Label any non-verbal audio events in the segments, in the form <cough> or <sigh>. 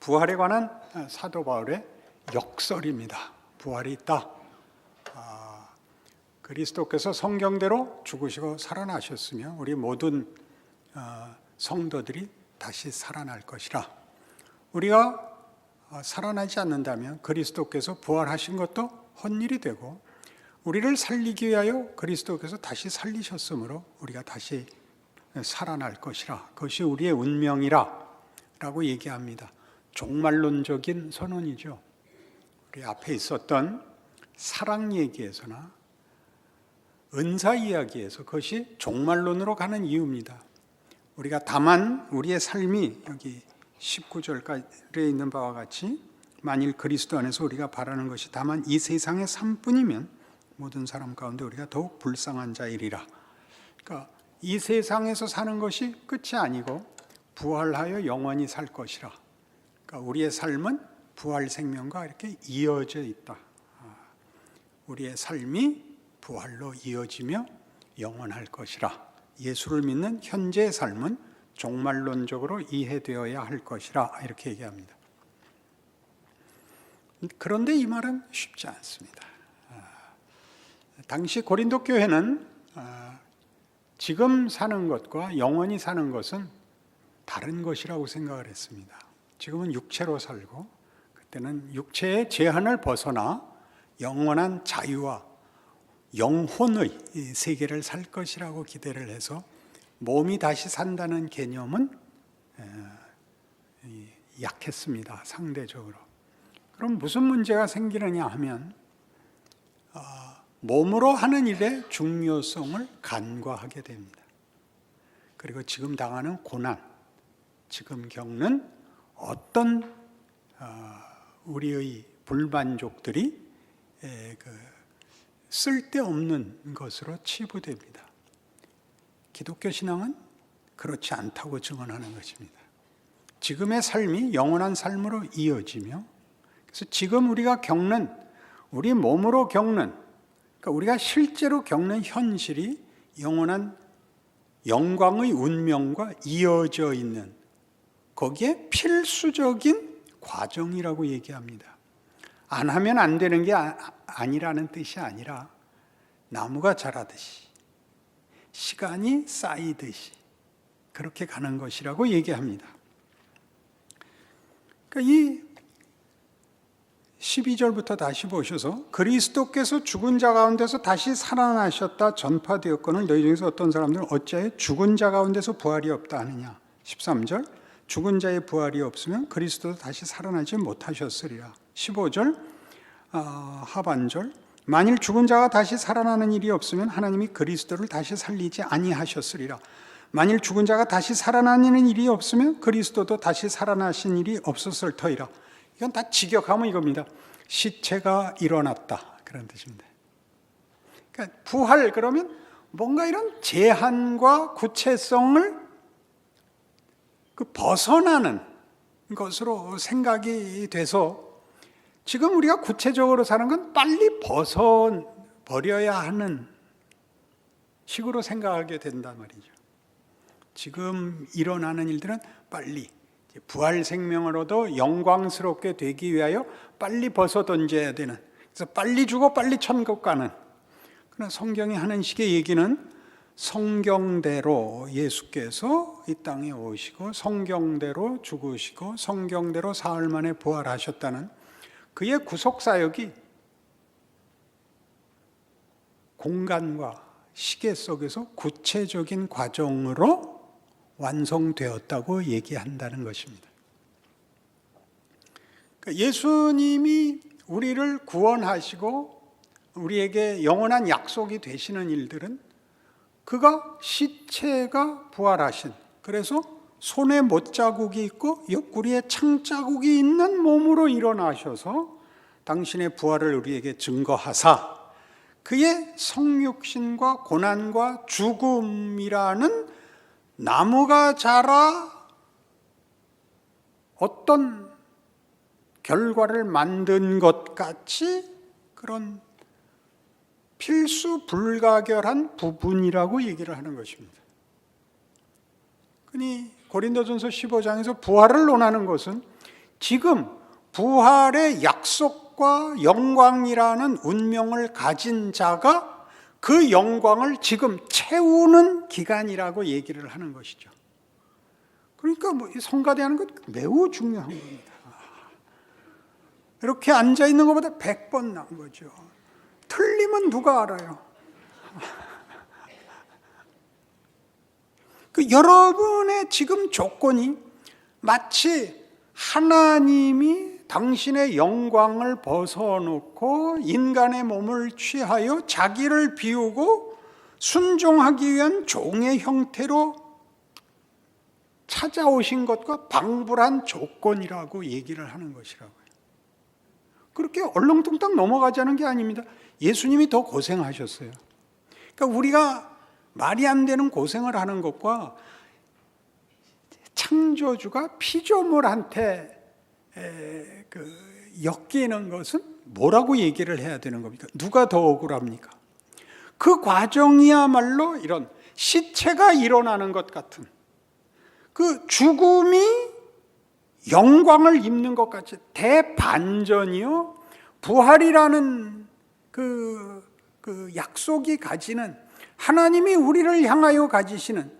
부활에 관한 사도 바울의 역설입니다. 부활이 있다. 아, 그리스도께서 성경대로 죽으시고 살아나셨으며 우리 모든 어, 성도들이 다시 살아날 것이라. 우리가 어, 살아나지 않는다면 그리스도께서 부활하신 것도 헛일이 되고 우리를 살리기 위하여 그리스도께서 다시 살리셨으므로 우리가 다시 살아날 것이라. 그것이 우리의 운명이라. 라고 얘기합니다. 종말론적인 선언이죠. 우리 앞에 있었던 사랑 얘기에서나 은사 이야기에서 그것이 종말론으로 가는 이유입니다. 우리가 다만 우리의 삶이 여기 19절까지에 있는 바와 같이 만일 그리스도 안에서 우리가 바라는 것이 다만 이 세상의 삶뿐이면 모든 사람 가운데 우리가 더욱 불쌍한 자이리라. 그러니까 이 세상에서 사는 것이 끝이 아니고 부활하여 영원히 살 것이라. 그러니까 우리의 삶은 부활 생명과 이렇게 이어져 있다. 아, 우리의 삶이 부활로 이어지며 영원할 것이라. 예수를 믿는 현재의 삶은 종말론적으로 이해되어야 할 것이라 이렇게 얘기합니다. 그런데 이 말은 쉽지 않습니다. 아, 당시 고린도 교회는 아, 지금 사는 것과 영원히 사는 것은 다른 것이라고 생각을 했습니다. 지금은 육체로 살고 그때는 육체의 제한을 벗어나 영원한 자유와 영혼의 세계를 살 것이라고 기대를 해서 몸이 다시 산다는 개념은 약했습니다. 상대적으로. 그럼 무슨 문제가 생기느냐 하면 아, 몸으로 하는 일의 중요성을 간과하게 됩니다. 그리고 지금 당하는 고난, 지금 겪는 어떤 아, 우리의 불만족들이 그 쓸데없는 것으로 치부됩니다. 기독교 신앙은 그렇지 않다고 증언하는 것입니다. 지금의 삶이 영원한 삶으로 이어지며 그래서 지금 우리가 겪는 우리 몸으로 겪는 그러니까 우리가 실제로 겪는 현실이 영원한 영광의 운명과 이어져 있는 거기에 필수적인 과정이라고 얘기합니다. 안 하면 안 되는 게 아니라는 뜻이 아니라 나무가 자라듯이 시간이 쌓이듯이 그렇게 가는 것이라고 얘기합니다. 그러니까 이 12절부터 다시 보셔서 그리스도께서 죽은 자 가운데서 다시 살아나셨다 전파되었거늘 너희 중에서 어떤 사람들은 어찌하여 죽은 자 가운데서 부활이 없다 하느냐 13절 죽은 자의 부활이 없으면 그리스도도 다시 살아나지 못하셨으리라 15절 어, 하반절 만일 죽은 자가 다시 살아나는 일이 없으면 하나님이 그리스도를 다시 살리지 아니하셨으리라 만일 죽은 자가 다시 살아나는 일이 없으면 그리스도도 다시 살아나신 일이 없었을 터이라 이건 다 직역하면 이겁니다. 시체가 일어났다. 그런 뜻입니다. 그러니까 부활 그러면 뭔가 이런 제한과 구체성을 그 벗어나는 것으로 생각이 돼서 지금 우리가 구체적으로 사는 건 빨리 벗어 버려야 하는 식으로 생각하게 된단 말이죠. 지금 일어나는 일들은 빨리 부활 생명으로도 영광스럽게 되기 위하여 빨리 벗어 던져야 되는 그래서 빨리 죽어 빨리 천국 가는 그러나 성경이 하는 식의 얘기는 성경대로 예수께서 이 땅에 오시고 성경대로 죽으시고 성경대로 사흘 만에 부활하셨다는 그의 구속 사역이 공간과 시계 속에서 구체적인 과정으로 완성되었다고 얘기한다는 것입니다. 그러니까 예수님이 우리를 구원하시고 우리에게 영원한 약속이 되시는 일들은 그가 시체가 부활하신 그래서 손에 못 자국이 있고 옆구리에 창 자국이 있는 몸으로 일어나셔서 당신의 부활을 우리에게 증거하사 그의 성육신과 고난과 죽음이라는 나무가 자라 어떤 결과를 만든 것 같이 그런 필수 불가결한 부분이라고 얘기를 하는 것입니다. 그니 고린도전서 15장에서 부활을 논하는 것은 지금 부활의 약속과 영광이라는 운명을 가진 자가 그 영광을 지금 채우는 기간이라고 얘기를 하는 것이죠. 그러니까 뭐이 성가대하는 것 매우 중요한 겁니다. 이렇게 앉아 있는 것보다 100번 나은 거죠. 틀리면 누가 알아요? <laughs> 그 여러분의 지금 조건이 마치 하나님이 당신의 영광을 벗어놓고 인간의 몸을 취하여 자기를 비우고 순종하기 위한 종의 형태로 찾아오신 것과 방불한 조건이라고 얘기를 하는 것이라고요. 그렇게 얼렁뚱땅 넘어가자는 게 아닙니다. 예수님이 더 고생하셨어요. 그러니까 우리가 말이 안 되는 고생을 하는 것과 창조주가 피조물한테 에, 그 엮이는 것은 뭐라고 얘기를 해야 되는 겁니까? 누가 더 억울합니까? 그 과정이야말로 이런 시체가 일어나는 것 같은 그 죽음이 영광을 입는 것 같이 대반전이요. 부활이라는 그, 그 약속이 가지는 하나님이 우리를 향하여 가지시는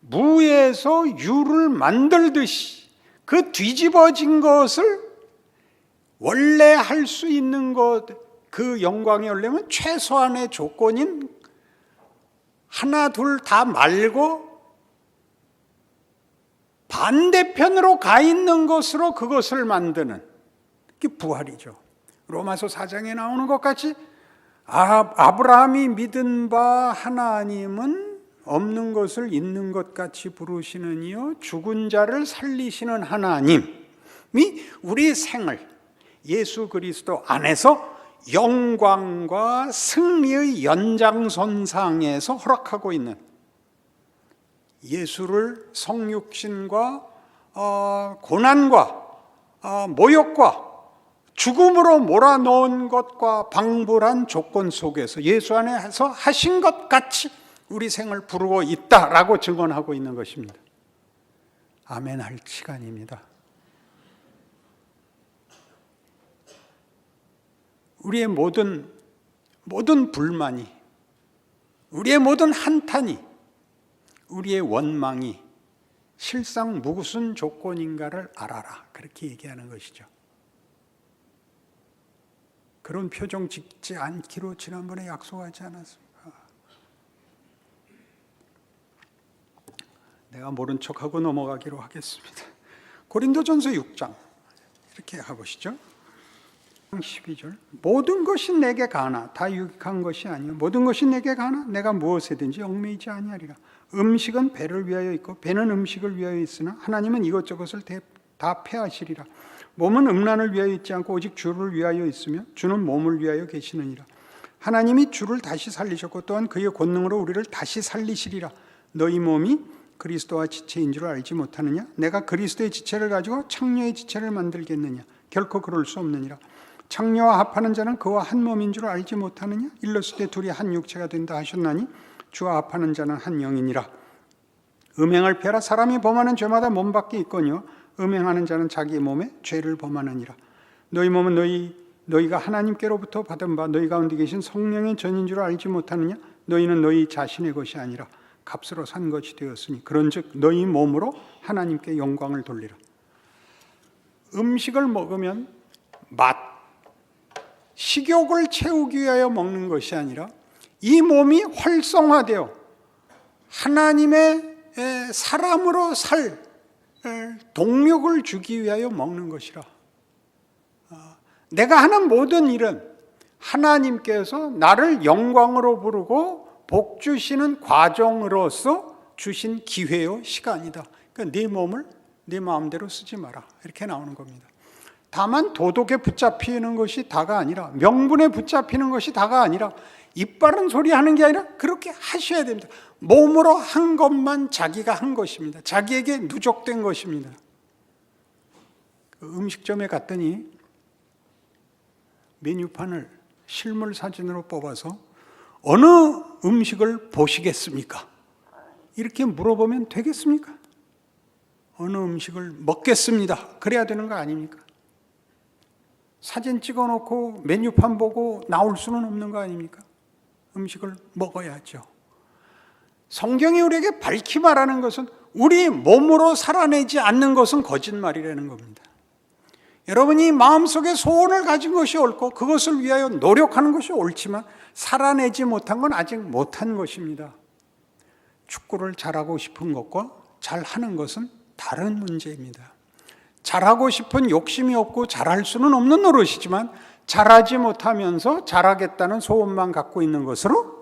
무에서 유를 만들듯이 그 뒤집어진 것을 원래 할 수 있는 것, 그 영광이 오려면 최소한의 조건인 하나, 둘 다 말고 반대편으로 가 있는 것으로 그것을 만드는 게 부활이죠. 로마서 4장에 나오는 것 같이 아, 아브라함이 믿은 바 하나님은 없는 것을 있는 것 같이 부르시느니요 죽은 자를 살리시는 하나님이 우리 생을 예수 그리스도 안에서 영광과 승리의 연장선상에서 허락하고 있는 예수를 성육신과 어, 고난과 어, 모욕과 죽음으로 몰아넣은 것과 방불한 조건 속에서 예수 안에서 하신 것 같이 우리 생을 부르고 있다라고 증언하고 있는 것입니다. 아멘 할 시간입니다. 우리의 모든 모든 불만이 우리의 모든 한탄이 우리의 원망이 실상 무슨 조건인가를 알아라. 그렇게 얘기하는 것이죠. 그런 표정 짓지 않기로 지난번에 약속하지 않았습니까? 내가 모른 척하고 넘어가기로 하겠습니다. 고린도전서 6장 이렇게 가보시죠. 12절 모든 것이 내게 가나 다 유익한 것이 아니요 모든 것이 내게 가나 내가 무엇에든지 얽매이지 아니하리라 음식은 배를 위하여 있고 배는 음식을 위하여 있으나 하나님은 이것저것을 다 패하시리라 몸은 음란을 위하여 있지 않고 오직 주를 위하여 있으며 주는 몸을 위하여 계시느니라. 하나님이 주를 다시 살리셨고 또한 그의 권능으로 우리를 다시 살리시리라. 너희 몸이 그리스도와 지체인 줄 알지 못하느냐? 내가 그리스도의 지체를 가지고 창녀의 지체를 만들겠느냐? 결코 그럴 수 없느니라. 창녀와 합하는 자는 그와 한 몸인 줄 알지 못하느냐? 일렀을 때 둘이 한 육체가 된다 하셨나니 주와 합하는 자는 한 영이니라. 음행을 펴라. 사람이 범하는 죄마다 몸 밖에 있거니와 음행하는 자는 자기 몸에 죄를 범하느니라. 너희 몸은 너희 너희가 하나님께로부터 받은 바 너희 가운데 계신 성령의 전인 줄 알지 못하느냐? 너희는 너희 자신의 것이 아니라 값으로 산 것이 되었으니 그런즉 너희 몸으로 하나님께 영광을 돌리라. 음식을 먹으면 맛 식욕을 채우기 위하여 먹는 것이 아니라 이 몸이 활성화되어 하나님의 사람으로 살 동력을 주기 위하여 먹는 것이라. 아, 내가 하는 모든 일은 하나님께서 나를 영광으로 부르고 복 주시는 과정으로서 주신 기회요 시간이다. 그러니까 네 몸을 네 마음대로 쓰지 마라. 이렇게 나오는 겁니다. 다만 도덕에 붙잡히는 것이 다가 아니라 명분에 붙잡히는 것이 다가 아니라 입 바른 소리 하는 게 아니라 그렇게 하셔야 됩니다. 몸으로 한 것만 자기가 한 것입니다. 자기에게 누적된 것입니다. 그 음식점에 갔더니 메뉴판을 실물 사진으로 뽑아서 어느 음식을 보시겠습니까? 이렇게 물어보면 되겠습니까? 어느 음식을 먹겠습니다. 그래야 되는 거 아닙니까? 사진 찍어 놓고 메뉴판 보고 나올 수는 없는 거 아닙니까? 음식을 먹어야죠. 성경이 우리에게 밝히 말하는 것은 우리 몸으로 살아내지 않는 것은 거짓말이라는 겁니다. 여러분이 마음속에 소원을 가진 것이 옳고 그것을 위하여 노력하는 것이 옳지만 살아내지 못한 건 아직 못한 것입니다. 축구를 잘하고 싶은 것과 잘하는 것은 다른 문제입니다. 잘하고 싶은 욕심이 없고 잘할 수는 없는 노릇이지만 잘하지 못하면서 잘하겠다는 소원만 갖고 있는 것으로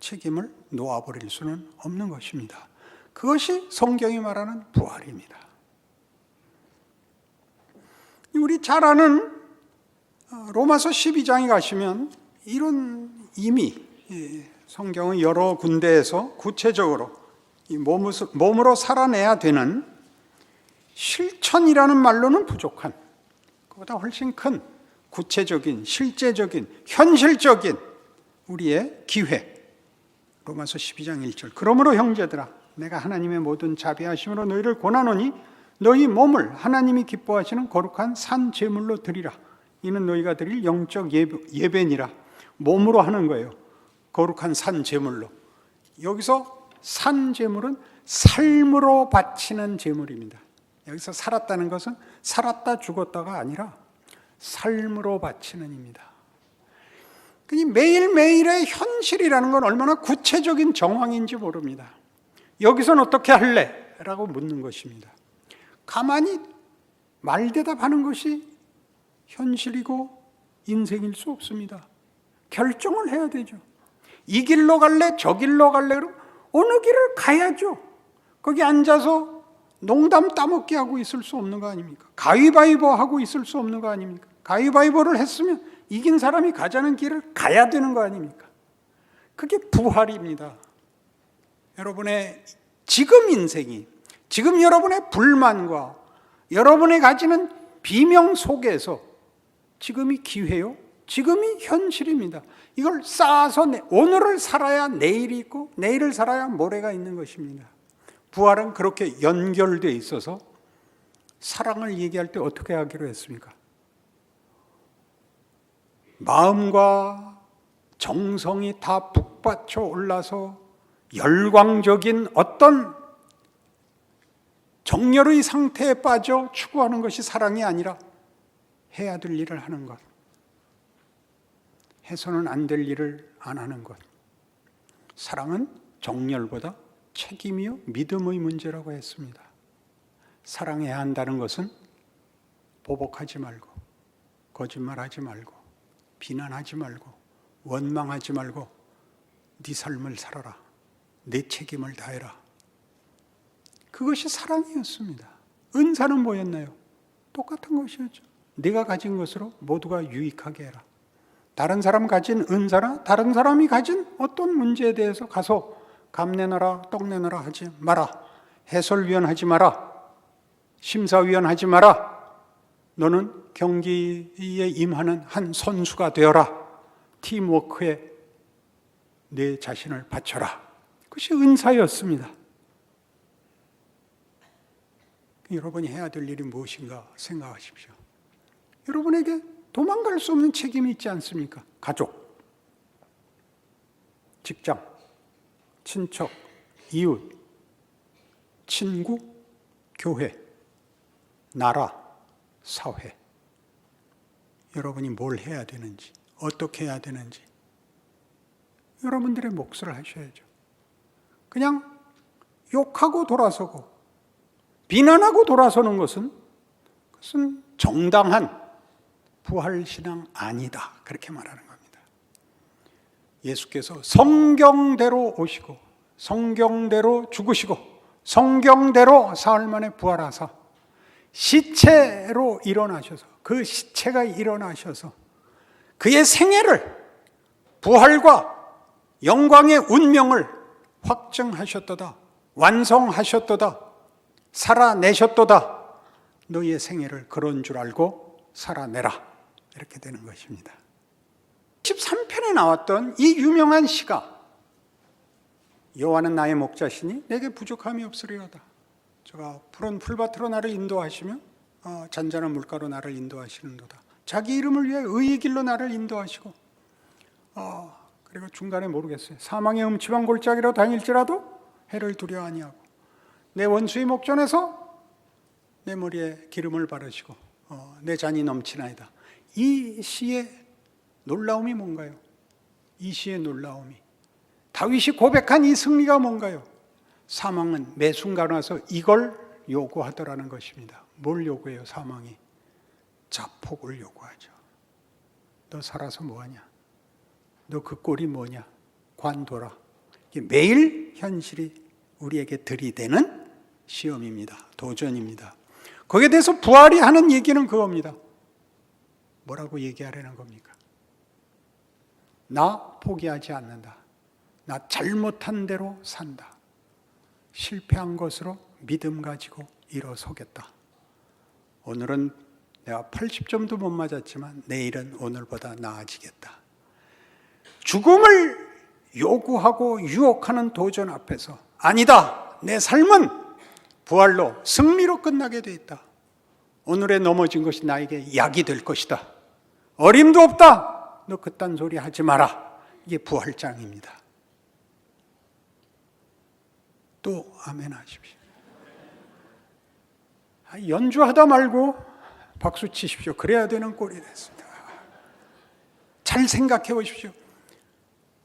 책임을 놓아버릴 수는 없는 것입니다. 그것이 성경이 말하는 부활입니다. 우리 잘 아는 어, 로마서 12장에 가시면 이런 이미 예, 성경은 여러 군데에서 구체적으로 몸으로 살아내야 되는 실천이라는 말로는 부족한 그보다 훨씬 큰 구체적인 실제적인 현실적인 우리의 기회 로마서 12장 1절. 그러므로 형제들아 내가 하나님의 모든 자비하심으로 너희를 권하노니 너희 몸을 하나님이 기뻐하시는 거룩한 산 제물로 드리라. 이는 너희가 드릴 영적 예배 니라. 몸으로 하는 거예요. 거룩한 산 제물로. 여기서 산 제물은 삶으로 바치는 제물입니다. 여기서 살았다는 것은 살았다 죽었다가 아니라 삶으로 바치는 입니다. 매일매일의 현실이라는 건 얼마나 구체적인 정황인지 모릅니다. 여기선 어떻게 할래? 라고 묻는 것입니다. 가만히 말 대답하는 것이 현실이고 인생일 수 없습니다. 결정을 해야 되죠. 이 길로 갈래? 저 길로 갈래? 그럼 어느 길을 가야죠. 거기 앉아서 농담 따먹기 하고 있을 수 없는 거 아닙니까? 가위바위보 하고 있을 수 없는 거 아닙니까? 가위바위보를 했으면 이긴 사람이 가자는 길을 가야 되는 거 아닙니까? 그게 부활입니다. 여러분의 지금 인생이, 지금 여러분의 불만과 여러분이 가지는 비명 속에서 지금이 기회요? 지금이 현실입니다. 이걸 쌓아서 오늘을 살아야 내일이 있고 내일을 살아야 모레가 있는 것입니다. 부활은 그렇게 연결되어 있어서 사랑을 얘기할 때 어떻게 하기로 했습니까? 마음과 정성이 다 북받쳐 올라서 열광적인 어떤 정열의 상태에 빠져 추구하는 것이 사랑이 아니라 해야 될 일을 하는 것. 해서는 안 될 일을 안 하는 것. 사랑은 정열보다 책임이요 믿음의 문제라고 했습니다. 사랑해야 한다는 것은 보복하지 말고 거짓말하지 말고 비난하지 말고 원망하지 말고 네 삶을 살아라. 내 책임을 다해라. 그것이 사랑이었습니다. 은사는 뭐였나요? 똑같은 것이었죠. 네가 가진 것으로 모두가 유익하게 해라. 다른 사람 가진 은사나 다른 사람이 가진 어떤 문제에 대해서 가서 감내너라 떡내너라 하지 마라. 해설위원 하지 마라. 심사위원 하지 마라. 너는 경기에 임하는 한 선수가 되어라. 팀워크에 내 자신을 바쳐라. 그것이 은사였습니다. 여러분이 해야 될 일이 무엇인가 생각하십시오. 여러분에게 도망갈 수 없는 책임이 있지 않습니까? 가족, 직장, 친척, 이웃, 친구, 교회, 나라, 사회. 여러분이 뭘 해야 되는지, 어떻게 해야 되는지, 여러분들의 몫을 하셔야죠. 그냥 욕하고 돌아서고, 비난하고 돌아서는 것은, 그것은 정당한 부활신앙 아니다. 그렇게 말하는 예수께서 성경대로 오시고 성경대로 죽으시고 성경대로 사흘 만에 부활하사 시체로 일어나셔서 그 시체가 일어나셔서 그의 생애를 부활과 영광의 운명을 확증하셨도다 완성하셨도다 살아내셨도다 너희의 생애를 그런 줄 알고 살아내라 이렇게 되는 것입니다. 13편에 나왔던 이 유명한 시가 여호와는 나의 목자시니 내게 부족함이 없으리로다. 제가 푸른 풀밭으로 나를 인도하시며 어, 잔잔한 물가로 나를 인도하시는도다. 자기 이름을 위해 의의 길로 나를 인도하시고 어, 그리고 중간에 모르겠어요. 사망의 음침한 골짜기로 다닐지라도 해를 두려워 아니하고 내 원수의 목전에서 내 머리에 기름을 바르시고 어, 내 잔이 넘치나이다. 이 시의 놀라움이 뭔가요? 이 시의 놀라움이 다윗이 고백한 이 승리가 뭔가요? 사망은 매 순간 와서 이걸 요구하더라는 것입니다. 뭘 요구해요? 사망이 자폭을 요구하죠. 너 살아서 뭐하냐? 너 그 꼴이 뭐냐? 관둬라. 매일 현실이 우리에게 들이대는 시험입니다. 도전입니다. 거기에 대해서 부활이 하는 얘기는 그겁니다. 뭐라고 얘기하려는 겁니까? 나 포기하지 않는다. 나 잘못한 대로 산다. 실패한 것으로 믿음 가지고 일어서겠다. 오늘은 내가 80점도 못 맞았지만 내일은 오늘보다 나아지겠다. 죽음을 요구하고 유혹하는 도전 앞에서 아니다. 내 삶은 부활로 승리로 끝나게 돼 있다. 오늘에 넘어진 것이 나에게 약이 될 것이다. 어림도 없다. 너 그딴 소리 하지 마라. 이게 부활장입니다. 또 아멘 하십시오. 아, 연주하다 말고 박수 치십시오. 그래야 되는 꼴이 됐습니다. 잘 생각해 보십시오.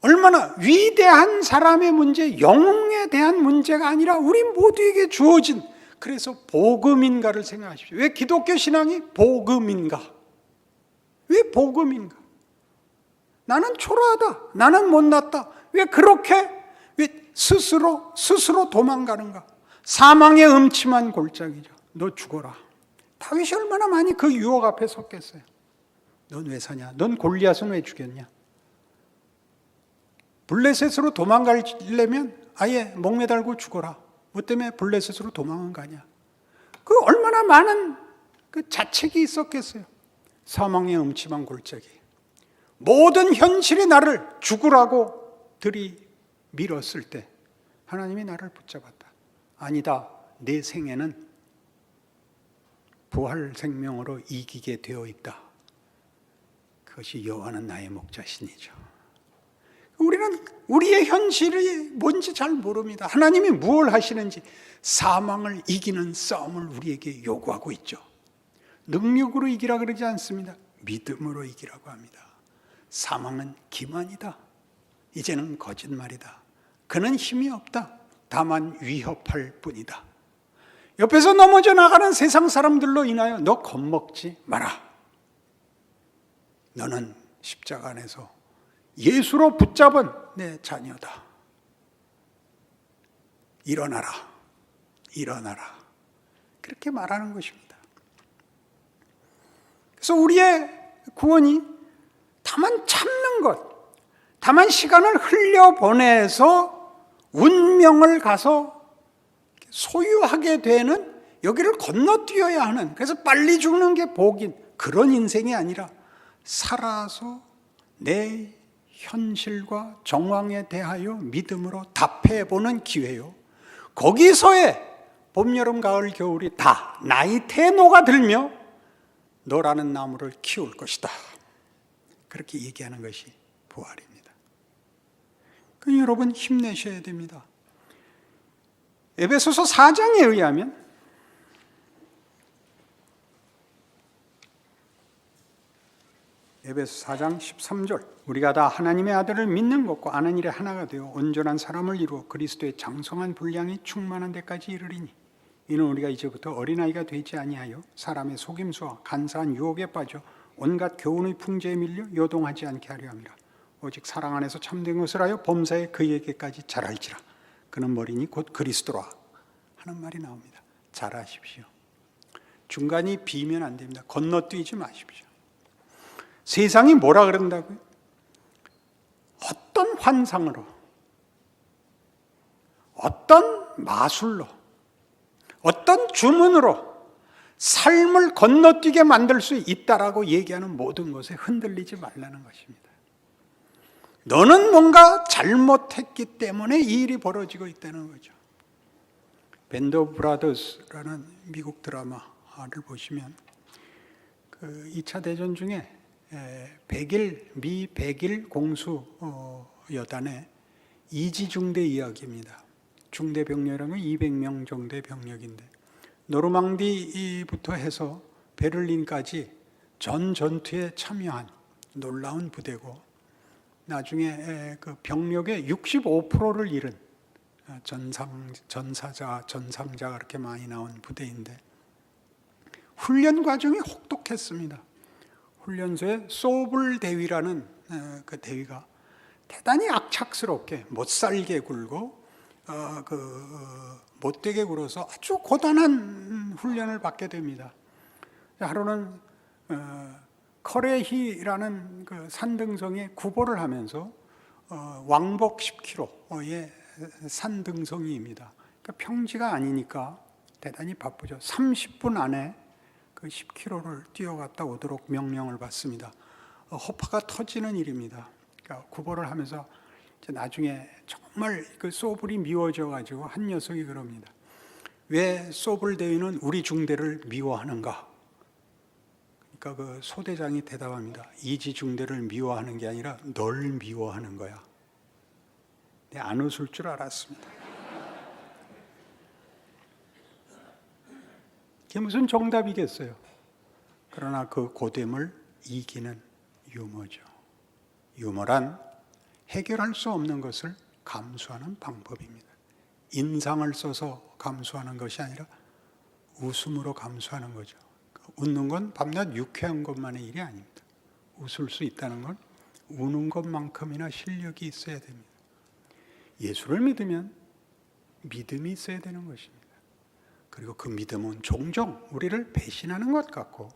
얼마나 위대한 사람의 문제, 영웅에 대한 문제가 아니라 우리 모두에게 주어진 그래서 복음인가를 생각하십시오. 왜 기독교 신앙이 복음인가? 왜 복음인가? 나는 초라하다. 나는 못났다. 왜 그렇게 왜 스스로 스스로 도망가는가? 사망의 음침한 골짜기죠. 너 죽어라. 다윗이 얼마나 많이 그 유혹 앞에 섰겠어요. 넌 왜 사냐? 넌 골리앗은 왜 죽였냐? 블레셋으로 도망가려면 아예 목매달고 죽어라. 뭐 때문에 블레셋으로 도망은 가냐? 그 얼마나 많은 그 자책이 있었겠어요. 사망의 음침한 골짜기. 모든 현실이 나를 죽으라고 들이 밀었을 때 하나님이 나를 붙잡았다. 아니다. 내 생애는 부활 생명으로 이기게 되어 있다. 그것이 여호와는 나의 목자신이죠. 우리는 우리의 현실이 뭔지 잘 모릅니다. 하나님이 무엇을 하시는지 사망을 이기는 싸움을 우리에게 요구하고 있죠. 능력으로 이기라 그러지 않습니다. 믿음으로 이기라고 합니다. 사망은 기만이다. 이제는 거짓말이다. 그는 힘이 없다. 다만 위협할 뿐이다. 옆에서 넘어져 나가는 세상 사람들로 인하여 너 겁먹지 마라. 너는 십자가 안에서 예수로 붙잡은 내 자녀다. 일어나라. 일어나라. 그렇게 말하는 것입니다. 그래서 우리의 구원이 다만 참는 것, 다만 시간을 흘려보내서 운명을 가서 소유하게 되는 여기를 건너뛰어야 하는 그래서 빨리 죽는 게 복인 그런 인생이 아니라 살아서 내 현실과 정황에 대하여 믿음으로 답해 보는 기회요. 거기서의 봄, 여름, 가을, 겨울이 다 나이 태노가 들며 너라는 나무를 키울 것이다. 그렇게 얘기하는 것이 부활입니다. 그 여러분 힘내셔야 됩니다. 에베소서 4장에 의하면 에베소 4장 13절 우리가 다 하나님의 아들을 믿는 것과 아는 일에 하나가 되어 온전한 사람을 이루어 그리스도의 장성한 분량이 충만한 데까지 이르리니 이는 우리가 이제부터 어린아이가 되지 아니하여 사람의 속임수와 간사한 유혹에 빠져 온갖 교훈의 풍제에 밀려 요동하지 않게 하려 함이라 오직 사랑 안에서 참된 것을 하여 범사에 그에게까지 자랄지라. 그는 머리니 곧 그리스도라 하는 말이 나옵니다. 잘하십시오. 중간이 비면 안 됩니다. 건너뛰지 마십시오. 세상이 뭐라 그런다고요? 어떤 환상으로, 어떤 마술로, 어떤 주문으로? 삶을 건너뛰게 만들 수 있다라고 얘기하는 모든 것에 흔들리지 말라는 것입니다. 너는 뭔가 잘못했기 때문에 이 일이 벌어지고 있다는 거죠. 밴드 오브 브라더스라는 미국 드라마를 보시면 그 2차 대전 중에 에, 백일 미 백일 공수 어, 여단의 이지 중대 이야기입니다. 중대 병력은 200명 정도의 병력인데 노르망디부터 해서 베를린까지 전 전투에 참여한 놀라운 부대고 나중에 에, 그 병력의 65%를 잃은 어, 전상 전사자 전상자가 그렇게 많이 나온 부대인데 훈련 과정이 혹독했습니다. 훈련소에 소블 대위라는 어, 그 대위가 대단히 악착스럽게 못 살게 굴고 어, 그 어, 못되게 굴어서 아주 고단한 훈련을 받게 됩니다. 하루는 어, 커레히라는 그 산등성에 구보를 하면서 어, 왕복 10km의 산등성이입니다. 그러니까 평지가 아니니까 대단히 바쁘죠. 30분 안에 그 10km를 뛰어갔다 오도록 명령을 받습니다. 어, 허파가 터지는 일입니다. 그러니까 구보를 하면서 나중에 정말 그 소불이 미워져 가지고 한 녀석이 그럽니다. 왜 소불 대위는 우리 중대를 미워하는가? 그러니까 그 소대장이 대답합니다. 이지 중대를 미워하는 게 아니라 널 미워하는 거야. 내안 웃을 줄 알았습니다. 그게 무슨 정답이겠어요? 그러나 그 고됨을 이기는 유머죠. 유머란 해결할 수 없는 것을 감수하는 방법입니다. 인상을 써서 감수하는 것이 아니라 웃음으로 감수하는 거죠. 웃는 건 밤낮 유쾌한 것만의 일이 아닙니다. 웃을 수 있다는 건 우는 것만큼이나 실력이 있어야 됩니다. 예수를 믿으면 믿음이 있어야 되는 것입니다. 그리고 그 믿음은 종종 우리를 배신하는 것 같고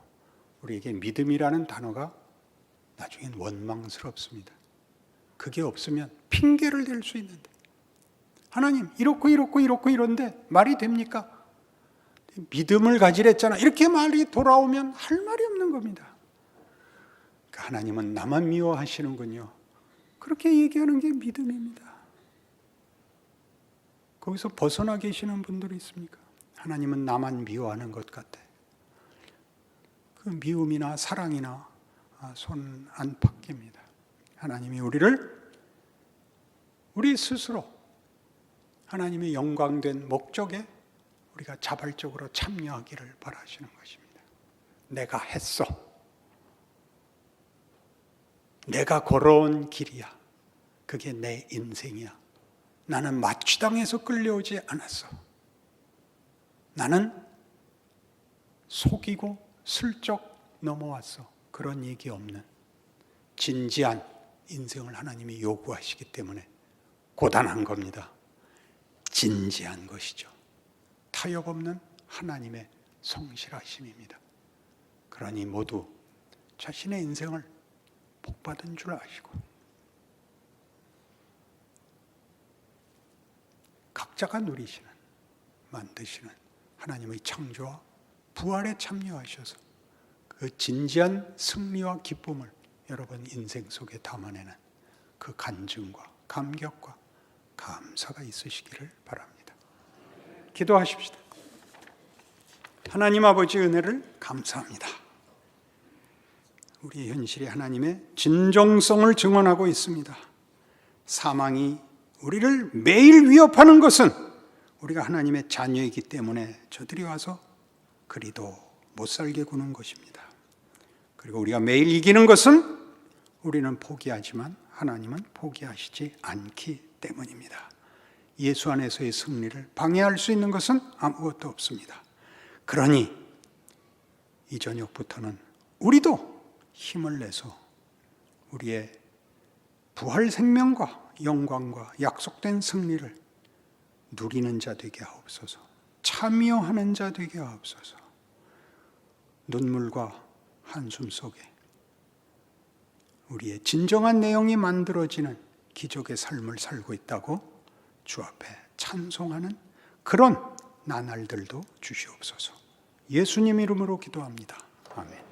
우리에게 믿음이라는 단어가 나중엔 원망스럽습니다. 그게 없으면 핑계를 댈 수 있는데 하나님 이렇고 이렇고 이렇고 이런데 말이 됩니까? 믿음을 가지랬잖아. 이렇게 말이 돌아오면 할 말이 없는 겁니다. 그러니까 하나님은 나만 미워하시는군요. 그렇게 얘기하는 게 믿음입니다. 거기서 벗어나 계시는 분들이 있습니까? 하나님은 나만 미워하는 것 같아. 그 미움이나 사랑이나 손 안팎입니다. 하나님이 우리를 우리 스스로 하나님의 영광된 목적에 우리가 자발적으로 참여하기를 바라시는 것입니다. 내가 했어. 내가 걸어온 길이야. 그게 내 인생이야. 나는 마취당해서 끌려오지 않았어. 나는 속이고 슬쩍 넘어왔어. 그런 얘기 없는 진지한 인생을 하나님이 요구하시기 때문에 고단한 겁니다. 진지한 것이죠. 타협 없는 하나님의 성실하심입니다. 그러니 모두 자신의 인생을 복받은 줄 아시고 각자가 누리시는 만드시는 하나님의 창조와 부활에 참여하셔서 그 진지한 승리와 기쁨을 여러분 인생 속에 담아내는 그 간증과 감격과 감사가 있으시기를 바랍니다. 기도하십시다. 하나님 아버지 은혜를 감사합니다. 우리 현실이 하나님의 진정성을 증언하고 있습니다. 사망이 우리를 매일 위협하는 것은 우리가 하나님의 자녀이기 때문에 저들이 와서 그리도 못 살게 구는 것입니다. 그리고 우리가 매일 이기는 것은 우리는 포기하지만 하나님은 포기하시지 않기 때문입니다. 예수 안에서의 승리를 방해할 수 있는 것은 아무것도 없습니다. 그러니 이 저녁부터는 우리도 힘을 내서 우리의 부활 생명과 영광과 약속된 승리를 누리는 자 되게 하옵소서. 참여하는 자 되게 하옵소서. 눈물과 한숨 속에 우리의 진정한 내용이 만들어지는 기적의 삶을 살고 있다고 주 앞에 찬송하는 그런 나날들도 주시옵소서. 예수님 이름으로 기도합니다. 아멘.